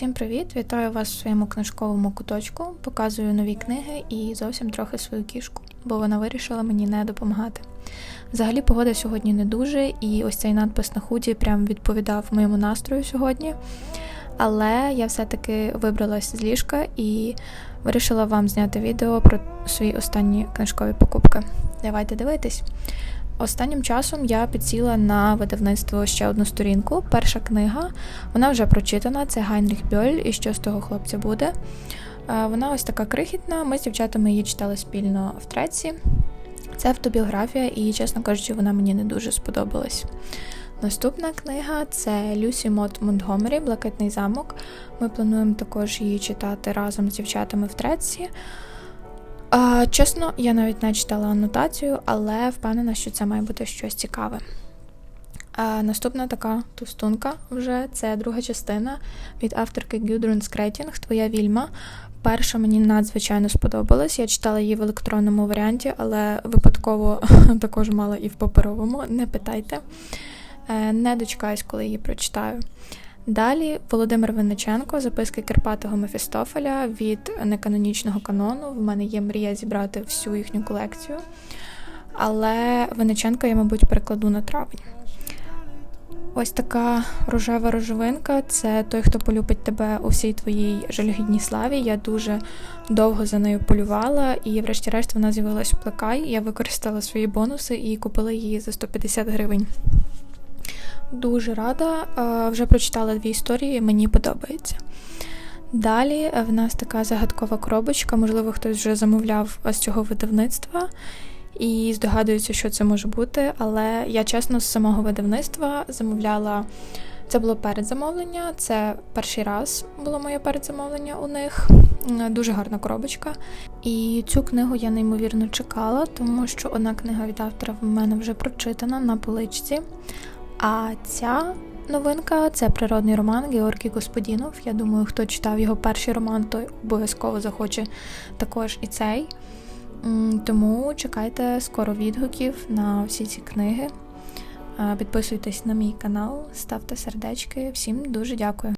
Всім привіт! Вітаю вас в своєму книжковому куточку. Показую нові книги і зовсім трохи свою кішку, бо вона вирішила мені не допомагати. Взагалі, погода сьогодні не дуже, і ось цей надпис на худі прям відповідав моєму настрою сьогодні. Але я все-таки вибралась з ліжка і вирішила вам зняти відео про свої останні книжкові покупки. Давайте дивитись. Останнім часом я підсіла на видавництво ще одну сторінку. Перша книга, вона вже прочитана, це Гайнріх Бьоль і що з того хлопця буде. Е, Вона ось така крихітна. Ми з дівчатами її читали спільно в треці. Це автобіографія, і, чесно кажучи, вона мені не дуже сподобалась. Наступна книга це Люсі Мот Монтгомері Блакитний замок. Ми плануємо також її читати разом з дівчатами в треці. А, чесно, я навіть не читала анотацію, але впевнена, що це має бути щось цікаве. А, наступна така тустунка вже це друга частина від авторки Гюдрун Скретінг Твоя вільма. Перша мені надзвичайно сподобалась. Я читала її в електронному варіанті, але випадково також мала і в паперовому. Не питайте. Е, Не дочекаюсь, коли її прочитаю. Далі Володимир Винниченко, записки Карпатого Мефістофеля від неканонічного канону. В мене є мрія зібрати всю їхню колекцію. Але Винниченка я, мабуть, перекладу на травень. Ось така рожева рожевинка це той, хто полюбить тебе у всій твоїй жалюгідній славі. Я дуже довго за нею полювала, і, врешті-решт, вона з'явилась у плекай. Я використала свої бонуси і купила її за 150 гривень. Дуже рада. Е, Вже прочитала дві історії, мені подобається. Далі е, в нас така загадкова коробочка, можливо, хтось вже замовляв з цього видавництва і здогадується, що це може бути. Але я чесно з самого видавництва замовляла. Це було передзамовлення, це перший раз було моє передзамовлення у них. Дуже гарна коробочка. І цю книгу я неймовірно чекала, тому що одна книга від автора в мене вже прочитана на поличці. А ця новинка це природний роман Георгій Господінов. Я думаю, хто читав його перший роман, той обов'язково захоче також і цей. Тому чекайте скоро відгуків на всі ці книги. Е, Підписуйтесь на мій канал, ставте сердечки. Всім дуже дякую.